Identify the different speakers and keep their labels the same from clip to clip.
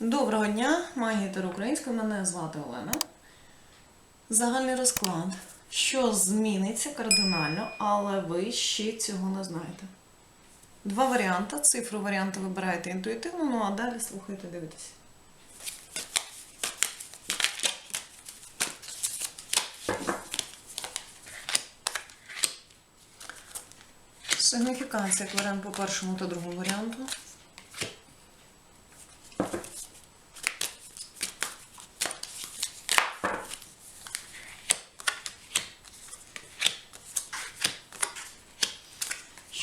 Speaker 1: Доброго дня, магія Таро. Мене звати Олена. Загальний розклад. Що зміниться кардинально, але ви ще цього не знаєте. Два варіанти. Цифру варіанти вибираєте інтуїтивно, ну а далі слухайте, дивитесь. Сигніфікація як варіант по першому та другому варіанту.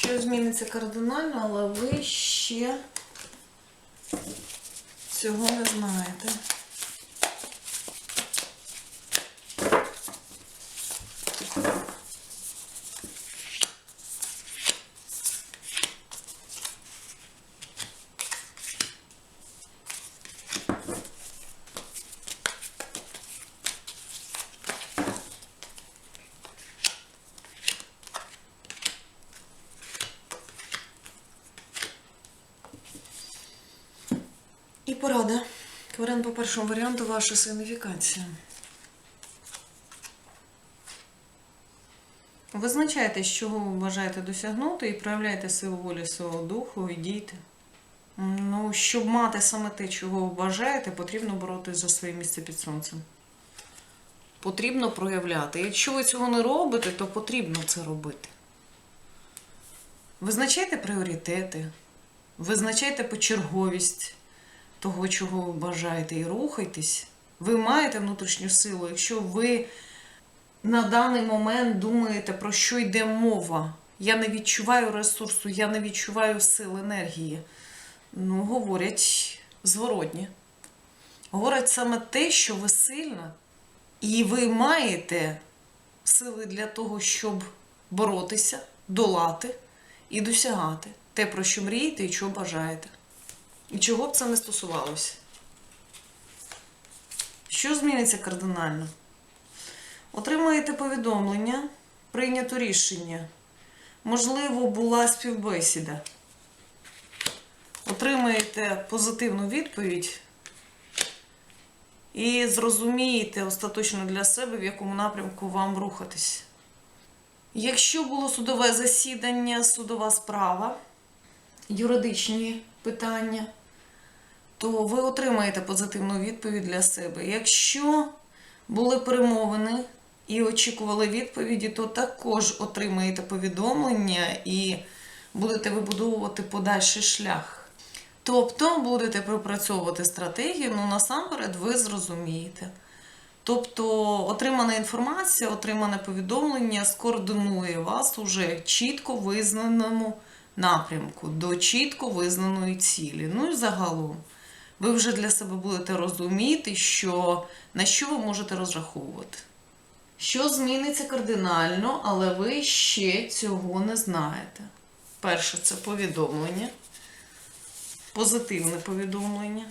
Speaker 1: Що зміниться кардинально, але ви ще цього не знаєте. Порада. Варіант по першому варіанту ваша сигніфікація. Визначайте, чого ви бажаєте досягнути, і проявляйте силу волі свого духу і дійте. Ну, щоб мати саме те, чого ви бажаєте, потрібно боротися за своє місце під сонцем. Потрібно проявляти. Якщо ви цього не робите, то потрібно це робити. Визначайте пріоритети, визначайте почерговість того, чого ви бажаєте, і рухайтесь. Ви маєте внутрішню силу. Якщо ви на даний момент думаєте, про що йде мова, я не відчуваю ресурсу, я не відчуваю сил енергії. Ну, говорять зворотні. Говорять саме те, що ви сильна, і ви маєте сили для того, щоб боротися, долати і досягати те, про що мрієте і чого бажаєте. І чого б це не стосувалося? Що зміниться кардинально? Отримаєте повідомлення, прийнято рішення. Можливо, була співбесіда. Отримаєте позитивну відповідь і зрозумієте остаточно для себе, в якому напрямку вам рухатись. Якщо було судове засідання, судова справа, юридичні питання, то ви отримаєте позитивну відповідь для себе. Якщо були перемовини і очікували відповіді, то також отримаєте повідомлення і будете вибудовувати подальший шлях. Тобто будете пропрацьовувати стратегію, ну насамперед ви зрозумієте. Тобто отримана інформація, отримане повідомлення скоординує вас уже чітко визнаному напрямку, до чітко визнаної цілі. Ну і загалом, ви вже для себе будете розуміти, що, на що ви можете розраховувати. Що зміниться кардинально, але ви ще цього не знаєте. Перше, це повідомлення, позитивне повідомлення.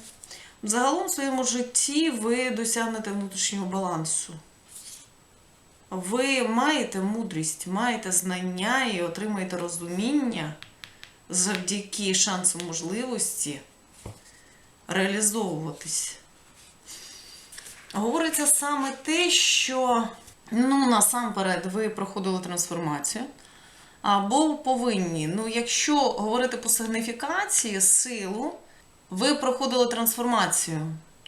Speaker 1: Загалом в своєму житті ви досягнете внутрішнього балансу. Ви маєте мудрість, маєте знання і отримаєте розуміння завдяки шансу можливості реалізовуватись. Говориться саме те, що ну, насамперед ви проходили трансформацію. Або повинні. Ну, якщо говорити по сигніфікації, силу, ви проходили трансформацію.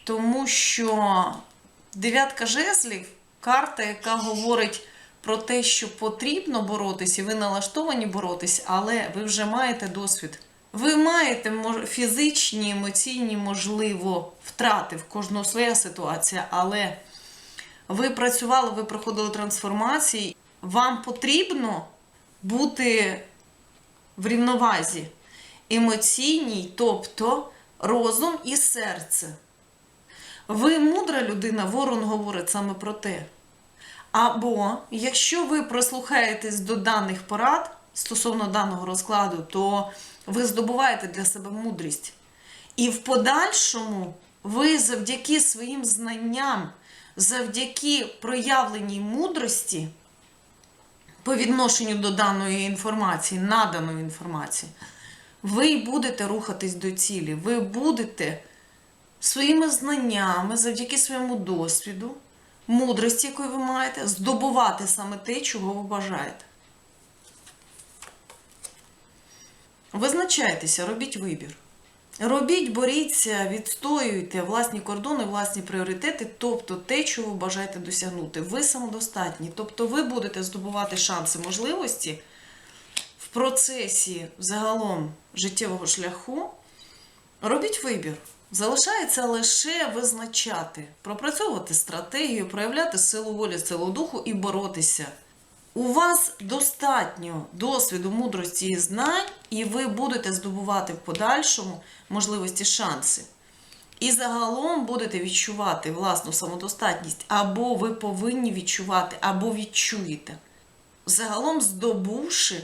Speaker 1: Тому що дев'ятка жезлів карта, яка говорить про те, що потрібно боротися, і ви налаштовані боротись, але ви вже маєте досвід. Ви маєте фізичні, емоційні, можливо, втрати в кожного своя ситуація, але ви працювали, ви проходили трансформації. Вам потрібно бути в рівновазі емоційній, тобто розум і серце. Ви мудра людина, ворон говорить саме про те. Або якщо ви прислухаєтесь до даних порад стосовно даного розкладу, то ви здобуваєте для себе мудрість. І в подальшому ви завдяки своїм знанням, завдяки проявленій мудрості по відношенню до даної інформації, наданої інформації, ви будете рухатись до цілі. Ви будете своїми знаннями, завдяки своєму досвіду, мудрості, яку ви маєте, здобувати саме те, чого ви бажаєте. Визначайтеся, робіть вибір. Робіть, боріться, відстоюйте власні кордони, власні пріоритети, тобто те, чого ви бажаєте досягнути. Ви самодостатні, тобто ви будете здобувати шанси, можливості в процесі загалом життєвого шляху. Робіть вибір. Залишається лише визначати, пропрацьовувати стратегію, проявляти силу волі, силу духу і боротися. У вас достатньо досвіду, мудрості і знань, і ви будете здобувати в подальшому можливості шанси. І загалом будете відчувати власну самодостатність, або ви повинні відчувати, або відчуєте. Загалом здобувши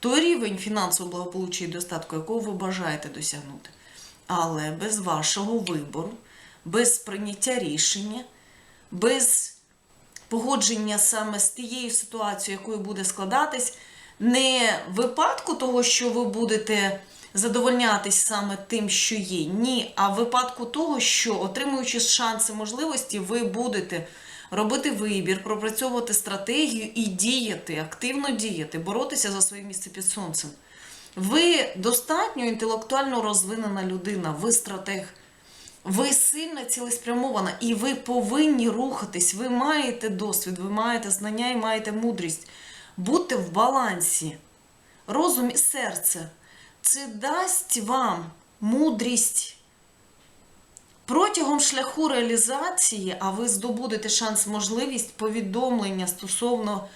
Speaker 1: той рівень фінансового благополуччя і достатку, якого ви бажаєте досягнути. Але без вашого вибору, без прийняття рішення, без погодження саме з тією ситуацією, якою буде складатись, не випадку того, що ви будете задовольнятись саме тим, що є. Ні, а випадку того, що отримуючи шанси можливості, ви будете робити вибір, пропрацьовувати стратегію і діяти, активно діяти, боротися за своє місце під сонцем. Ви достатньо інтелектуально розвинена людина, ви стратег. Ви сильно цілеспрямована, і ви повинні рухатись. Ви маєте досвід, ви маєте знання і маєте мудрість. Будьте в балансі. Розум і серце. Це дасть вам мудрість. Протягом шляху реалізації, а ви здобудете шанс, можливість повідомлення стосовно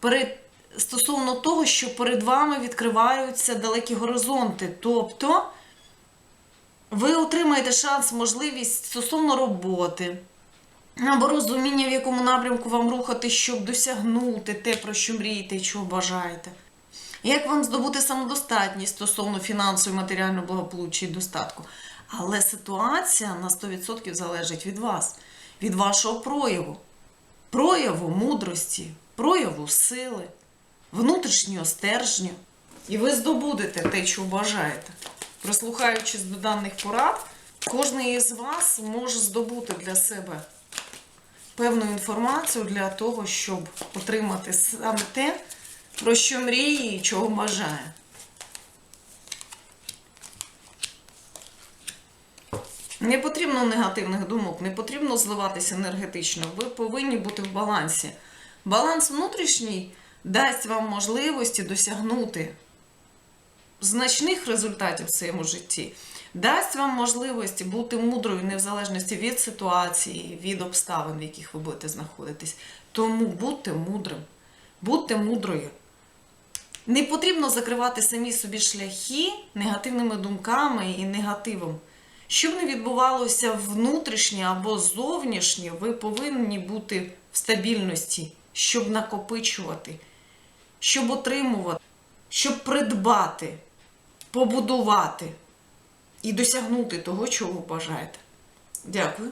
Speaker 1: перед, стосовно того, що перед вами відкриваються далекі горизонти. Тобто ви отримаєте шанс, можливість стосовно роботи, або розуміння, в якому напрямку вам рухати, щоб досягнути те, про що мрієте і чого бажаєте. Як вам здобути самодостатність стосовно фінансового матеріального благополуччя і достатку? Але ситуація на 100% залежить від вас, від вашого прояву, прояву мудрості, прояву сили, внутрішнього стержню. І ви здобудете те, чого бажаєте. Прислухаючись до даних порад, кожен із вас може здобути для себе певну інформацію для того, щоб отримати саме те, про що мріє і чого бажає. Не потрібно негативних думок, не потрібно зливатися енергетично. Ви повинні бути в балансі. Баланс внутрішній дасть вам можливості досягнути значних результатів в своєму житті, дасть вам можливості бути мудрою не в залежності від ситуації, від обставин, в яких ви будете знаходитись. Тому будьте мудрим, будьте мудрою. Не потрібно закривати самі собі шляхи негативними думками і негативом. Щоб не відбувалося внутрішнє або зовнішнє, ви повинні бути в стабільності, щоб накопичувати, щоб отримувати, щоб придбати, побудувати і досягнути того, чого бажаєте. Дякую.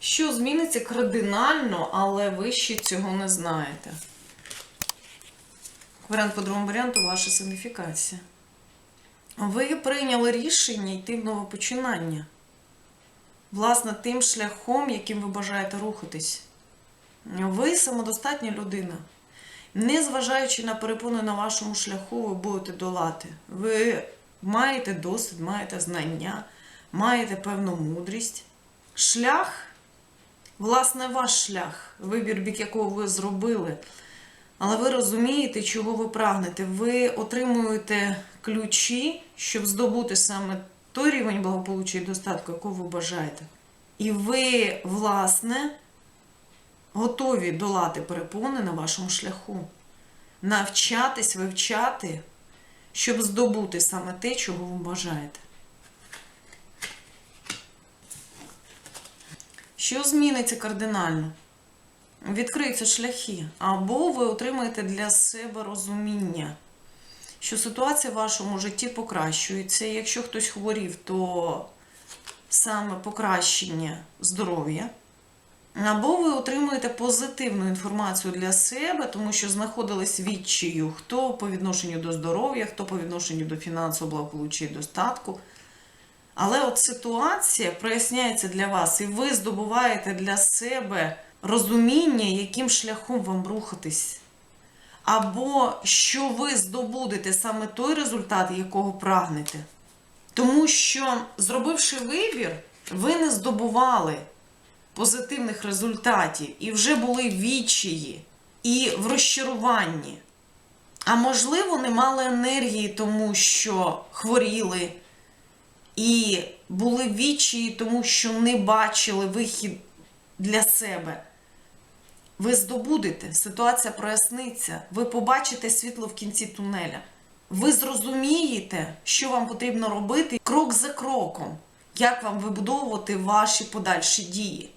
Speaker 1: Що зміниться кардинально, але ви ще цього не знаєте. Варіант по другому варіанту ваша сигніфікація. Ви прийняли рішення йти в нове починання. Власне, тим шляхом, яким ви бажаєте рухатись. Ви самодостатня людина. Незважаючи на перепони на вашому шляху, ви будете долати. Ви маєте досвід, маєте знання, маєте певну мудрість. Шлях, власне, ваш шлях, вибір, бік якого ви зробили. Але ви розумієте, чого ви прагнете. Ви отримуєте ключі, щоб здобути саме той рівень благополуччя і достатку, якого ви бажаєте. І ви, власне, готові долати перепони на вашому шляху, навчатись, вивчати, щоб здобути саме те, чого ви бажаєте. Що зміниться кардинально? Відкриються шляхи, або ви отримаєте для себе розуміння, що ситуація в вашому житті покращується. Якщо хтось хворів, то саме покращення здоров'я. Або ви отримуєте позитивну інформацію для себе, тому що знаходились відчаю, хто по відношенню до здоров'я, хто по відношенню до фінансового благополуччя і достатку. Але от ситуація проясняється для вас, і ви здобуваєте для себе розуміння, яким шляхом вам рухатись. Або що ви здобудете саме той результат, якого прагнете. Тому що, зробивши вибір, ви не здобували позитивних результатів і вже були відчаї і в розчаруванні. А можливо, не мали енергії, тому що хворіли, і були відчаї, тому що не бачили вихід для себе. Ви здобудете, ситуація проясниться, ви побачите світло в кінці тунеля. Ви зрозумієте, що вам потрібно робити крок за кроком, як вам вибудовувати ваші подальші дії.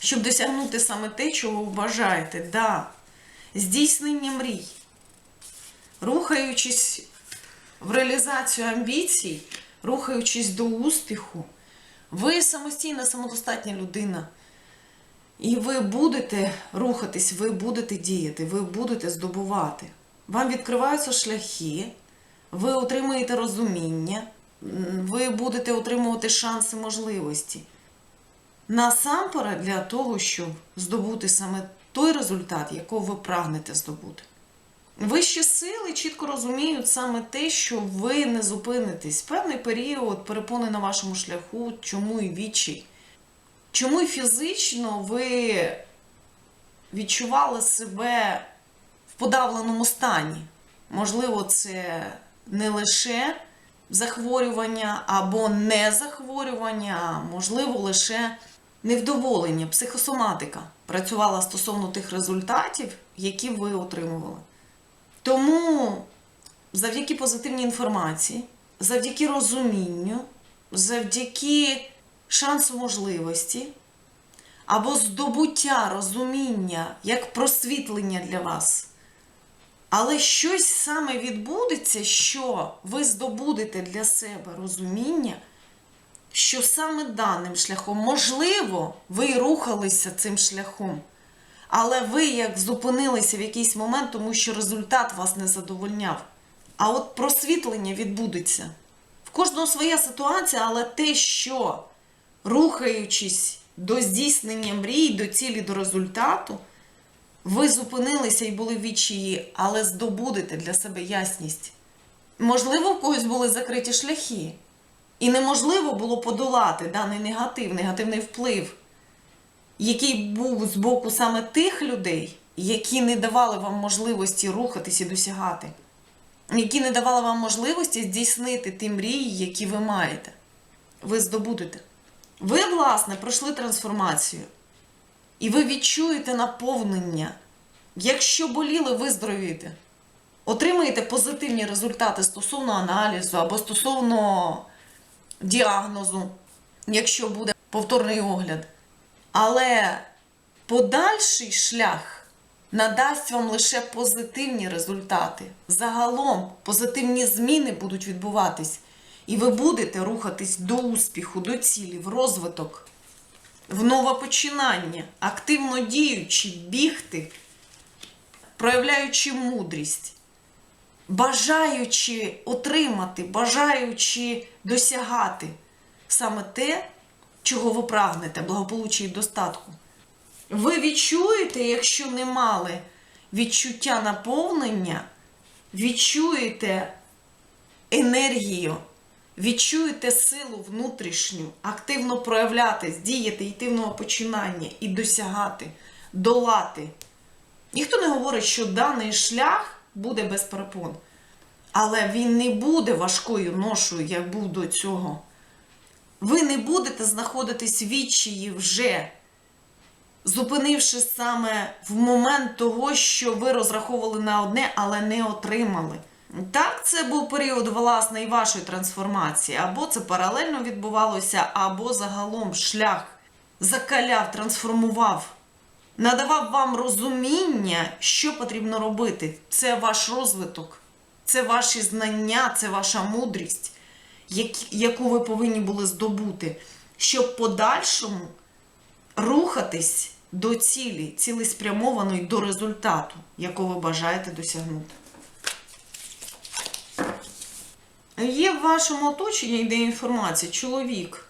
Speaker 1: Щоб досягнути саме те, чого ви бажаєте. Да, здійснення мрій. Рухаючись в реалізацію амбіцій, рухаючись до успіху, ви самостійна, самодостатня людина. І ви будете рухатись, ви будете діяти, ви будете здобувати. Вам відкриваються шляхи, ви отримуєте розуміння, ви будете отримувати шанси, можливості. Насамперед для того, щоб здобути саме той результат, якого ви прагнете здобути. Вищі сили чітко розуміють саме те, що ви не зупинитесь. Певний період перепони на вашому шляху, чому і відчай. Чому і фізично ви відчували себе в подавленому стані? Можливо, це не лише захворювання або не захворювання, а можливо, лише невдоволення, психосоматика працювала стосовно тих результатів, які ви отримували. Тому завдяки позитивній інформації, завдяки розумінню, завдяки шансу можливості або здобуття розуміння як просвітлення для вас. Але щось саме відбудеться, що ви здобудете для себе розуміння, що саме даним шляхом, можливо, ви рухалися цим шляхом. Але ви як зупинилися в якийсь момент, тому що результат вас не задовольняв. А от просвітлення відбудеться. В кожного своя ситуація, але те, що рухаючись до здійснення мрій, до цілі, до результату, ви зупинилися і були відчаї, але здобудете для себе ясність. Можливо, в когось були закриті шляхи, і неможливо було подолати даний негатив, негативний вплив який був з боку саме тих людей, які не давали вам можливості рухатись і досягати, які не давали вам можливості здійснити ті мрії, які ви маєте. Ви здобудете. Ви, власне, пройшли трансформацію, і ви відчуєте наповнення. Якщо боліли, виздоровієте. Отримаєте позитивні результати стосовно аналізу або стосовно діагнозу, якщо буде повторний огляд. Але подальший шлях надасть вам лише позитивні результати. Загалом позитивні зміни будуть відбуватись, і ви будете рухатись до успіху, до цілі, в розвиток, в нове починання, активно діючи, бігти, проявляючи мудрість, бажаючи отримати, бажаючи досягати саме те, чого ви прагнете, благополуччя і достатку. Ви відчуєте, якщо не мали відчуття наповнення, відчуєте енергію, відчуєте силу внутрішню, активно проявлятись, діяти, йти в нове починання і досягати, долати. Ніхто не говорить, що даний шлях буде без перепон. Але він не буде важкою ношою, як був до цього. Ви не будете знаходитись в відчаї вже, зупинивши саме в момент того, що ви розраховували на одне, але не отримали. Так, це був період власне і вашої трансформації, або це паралельно відбувалося, або загалом шлях закаляв, трансформував, надавав вам розуміння, що потрібно робити. Це ваш розвиток, це ваші знання, це ваша мудрість яку ви повинні були здобути, щоб подальшому рухатись до цілі, цілеспрямованої до результату, якого ви бажаєте досягнути. Є в вашому оточенні йде інформація, чоловік,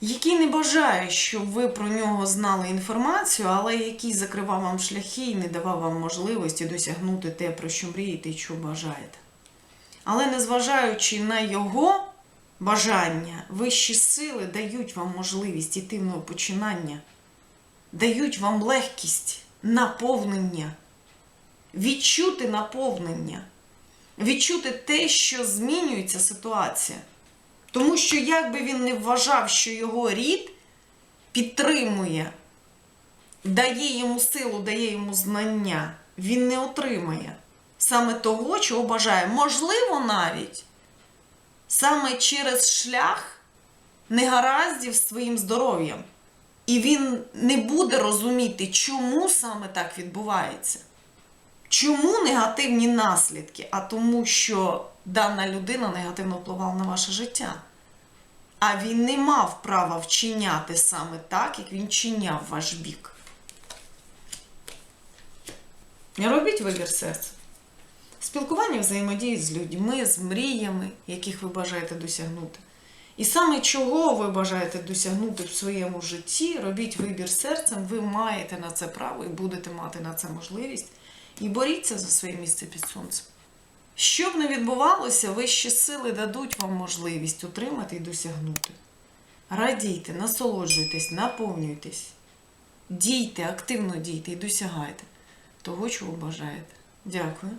Speaker 1: який не бажає, щоб ви про нього знали інформацію, але який закривав вам шляхи і не давав вам можливості досягнути те, про що мрієте і що бажаєте. Але незважаючи на його бажання, вищі сили дають вам можливість іти в нове починання, дають вам легкість, наповнення, відчути наповнення, відчути те, що змінюється ситуація. Тому що як би він не вважав, що його рід підтримує, дає йому силу, дає йому знання, він не отримає саме того, чого бажає. Можливо, навіть саме через шлях негараздів своїм здоров'ям. І він не буде розуміти, чому саме так відбувається. Чому негативні наслідки? А тому, що дана людина негативно впливала на ваше життя. А він не мав права вчиняти саме так, як він чиняв ваш бік. Не робіть вибір серця. Спілкування взаємодії з людьми, з мріями, яких ви бажаєте досягнути. І саме чого ви бажаєте досягнути в своєму житті, робіть вибір серцем, ви маєте на це право і будете мати на це можливість. І боріться за своє місце під сонцем. Що б не відбувалося, вищі сили дадуть вам можливість утримати і досягнути. Радійте, насолоджуйтесь, наповнюйтесь, дійте, активно дійте і досягайте того, чого бажаєте. Дякую.